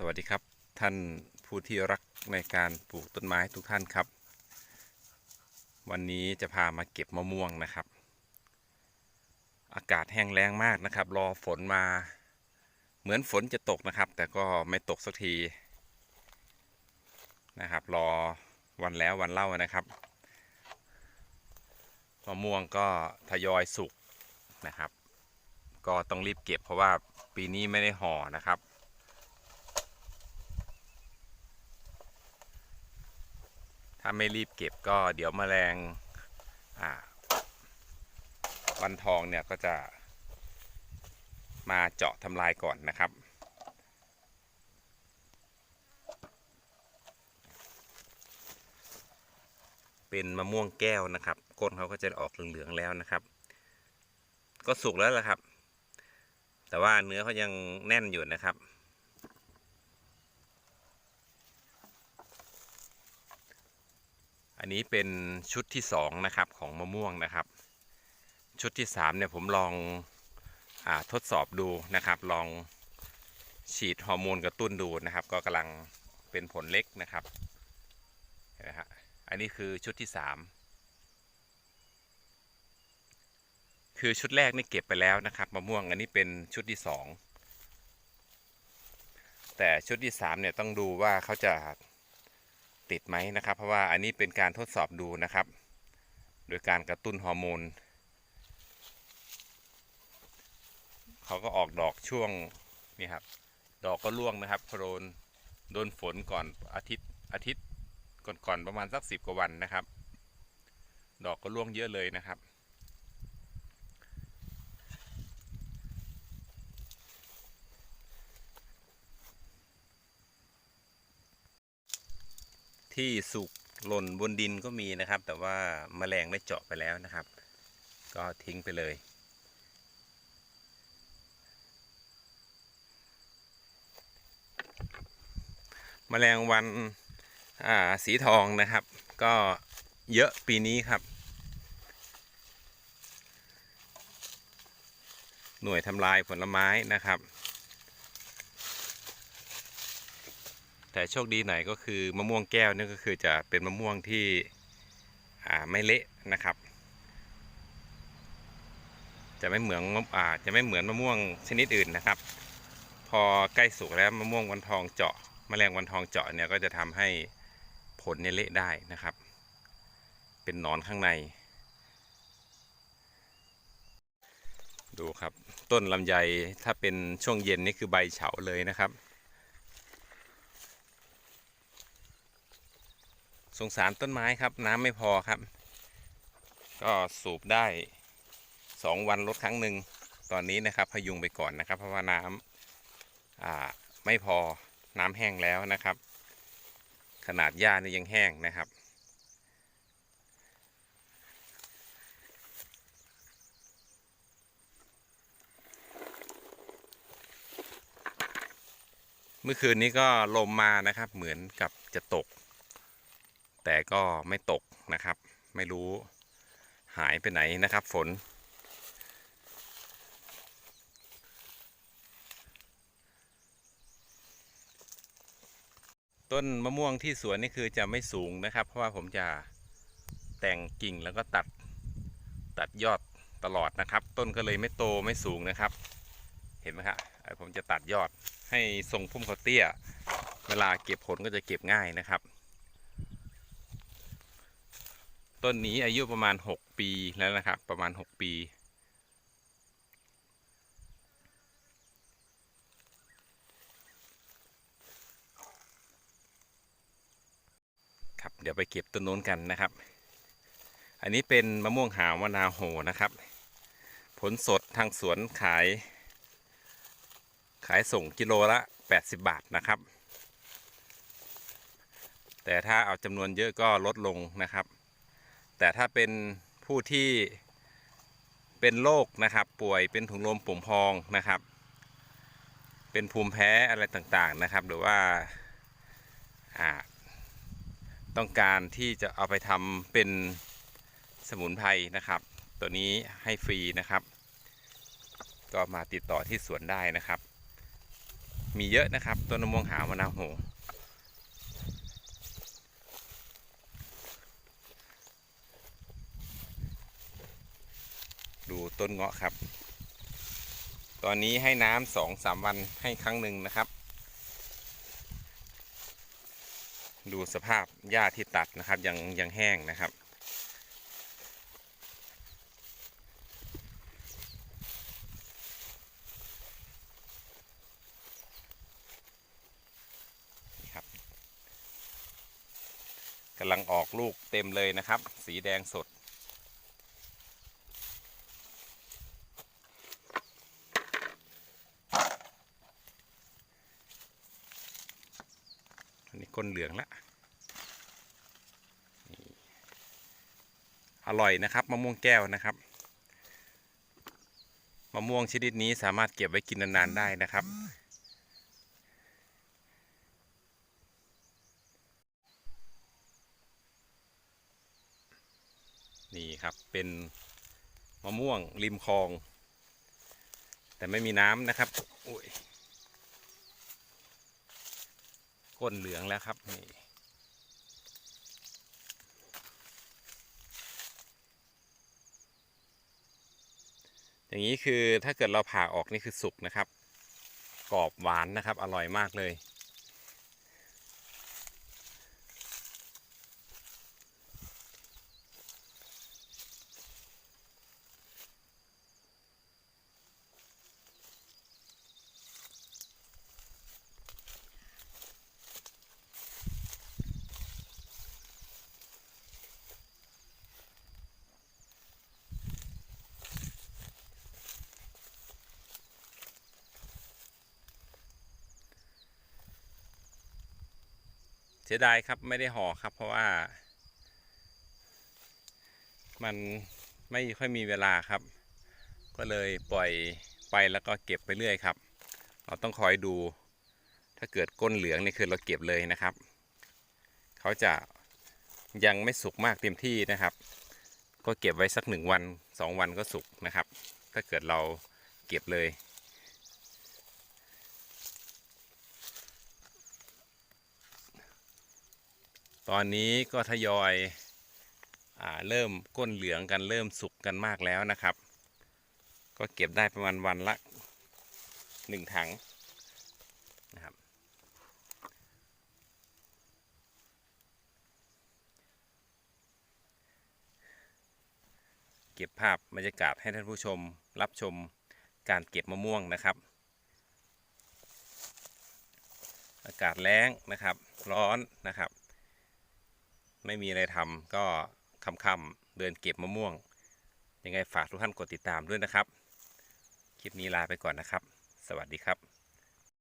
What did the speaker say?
สวัสดีครับท่านผู้ที่รักในการปลูกต้นไม้ทุกท่านครับ วันนี้จะพามาเก็บมะม่วงนะครับ อากาศแห้งแล้งมากนะครับ รอฝนมา เหมือนฝนจะตกนะครับ แต่ก็ไม่ตกสักทีนะครับ รอวันแล้ววันเล่านะครับมะม่วงก็ทยอยสุกนะครับ ก็ต้องรีบเก็บเพราะว่าปีนี้ไม่ได้ห่อนะครับ ถ้าไม่รีบเก็บก็เดี๋ยวแมลงวันทองเนี่ยก็จะมาเจาะทำลายก่อนนะครับ เป็นมะม่วงแก้วนะครับ ก้นเขาก็จะออกเหลืองๆแล้วนะครับ ก็สุกแล้วล่ะครับ แต่ว่าเนื้อเขายังแน่นอยู่นะครับ อันนี้เป็นชุดที่สองนะครับของมะม่วงนะครับ ชุดที่สามเนี่ยผมลองอทดสอบดูนะครับ ลองฉีดฮอร์โมนกระตุ้นดูนะครับ ก็กำลังเป็นผลเล็กนะครับเห็นไหมฮะอันนี้คือชุดที่สามคือชุดแรกนี่เก็บไปแล้วนะครับมะม่วงอันนี้เป็นชุดที่สองแต่ชุดที่สามเนี่ยต้องดูว่าเขาจะ ติดไหมนะครับ เพราะว่าอันนี้เป็นการทดสอบดูนะครับ โดยการกระตุ้นฮอร์โมนเขาก็ออกดอกช่วงนี่ครับดอกก็ร่วงนะครับโดนโดนฝนก่อนอาทิตย์อาทิตย์ก่อนๆประมาณสักสิบกว่าวันนะครับ ดอกก็ร่วงเยอะเลยนะครับ ที่สุกหล่นบนดินก็มีนะครับ แต่ว่าแมลงได้เจาะไปแล้วนะครับ ก็ทิ้งไปเลย แมลงวันอ่าสีทองนะครับ ก็เยอะปีนี้ครับ หน่วยทำลายผลไม้นะครับ แต่โชคดีหน่อยก็คือมะม่วงแก้วนี่ก็คือจะเป็นมะม่วงที่ไม่เละนะครับ จะไม่เหมือนอาจะไม่เหมือนมะม่วงชนิดอื่นนะครับ พอใกล้สุกแล้วมะม่วงวันทองเจาะมแมลงวันทองเจาะเนี่ยก็จะทำให้ผลเนี่ยเละได้นะครับ เป็นหนอนข้างใน ดูครับต้นลำไยถ้าเป็นช่วงเย็นนี่คือใบเฉาเลยนะครับ สงสารต้นไม้ครับ น้ำไม่พอครับ ก็สูบได้สองวันลดครั้งหนึ่งตอนนี้นะครับ พยุงไปก่อนนะครับ เพราะว่าน้ำไม่พอน้ำแห้งแล้วนะครับ ขนาดหญ้านี่ยังแห้งนะครับเมื่อคืนนี้ก็ลมมานะครับ เหมือนกับจะตก แต่ก็ไม่ตกนะครับ ไม่รู้หายไปไหนนะครับ ฝน ต้นมะม่วงที่สวนนี่คือจะไม่สูงนะครับ เพราะว่าผมจะแต่งกิ่งแล้วก็ตัดตัดยอดตลอดนะครับ ต้นก็เลยไม่โตไม่สูงนะครับ เห็นไหมครับผมจะตัดยอดให้ทรงพุ่มเขาเตี้ย เวลาเก็บผลก็จะเก็บง่ายนะครับ ต้นนี้อายุประมาณ 6 ปีแล้วนะครับ ประมาณ 6 ปี ครับเดี๋ยวไปเก็บต้นโน้นกันนะครับ อันนี้เป็นมะม่วงหาวมะนาวโหนะครับ ผลสดทางสวนขาย ขายส่งกิโลละ 80 บาทนะครับ แต่ถ้าเอาจำนวนเยอะก็ลดลงนะครับ แต่ถ้าเป็นผู้ที่เป็นโรคนะครับป่วยเป็นถุงลมปุ่มพองนะครับ เป็นภูมิแพ้อะไรต่างๆนะครับ หรือว่าอ่าต้องการที่จะเอาไปทำเป็นสมุนไพรนะครับ ตัวนี้ให้ฟรีนะครับ ก็มาติดต่อที่สวนได้นะครับ มีเยอะนะครับ ต้นมะม่วงหาวมะนาวโห ดูต้นเงาะครับ ตอนนี้ให้น้ำสองสามวันให้ครั้งหนึ่งนะครับ ดูสภาพหญ้าที่ตัดนะครับยังยังแห้งนะครับครับกำลังออกลูกเต็มเลยนะครับ สีแดงสด ก้นเหลืองละอร่อยนะครับมะม่วงแก้วนะครับมะม่วงชนิดนี้สามารถเก็บไว้กินนานๆได้นะครับ นี่ครับเป็นมะม่วงริมคลอง แต่ไม่มีน้ำนะครับโอ้ย ก้นเหลืองแล้วครับนี่อย่างนี้คือถ้าเกิดเราผ่าออกนี่คือสุกนะครับ กรอบหวานนะครับ อร่อยมากเลย เสียดายครับไม่ได้ห่อครับ เพราะว่า มันไม่ค่อยมีเวลาครับ ก็เลยปล่อยไปแล้วก็เก็บไปเรื่อยครับ เราต้องคอยดู ถ้าเกิดก้นเหลืองนี่คือเราเก็บเลยนะครับ เขาจะยังไม่สุกมากเต็มที่นะครับ ก็เก็บไว้สักหนึ่งวันสองวันก็สุกนะครับ ถ้าเกิดเราเก็บเลย ตอนนี้ก็ทยอยอเริ่มก้นเหลืองกันเริ่มสุกกันมากแล้วนะครับ ก็เก็บได้ประมาณวันละหนึ่งถังนะครับเก็บภาพบรรยากาศให้ท่านผู้ชมรับชมการเก็บมะม่วงนะครับ อากาศแล้งนะครับ ร้อนนะครับ ไม่มีอะไรทำก็ค่ำๆเดินเก็บมะม่วง ยังไงฝากทุกท่านกดติดตามด้วยนะครับ คลิปนี้ลาไปก่อนนะครับ สวัสดีครับ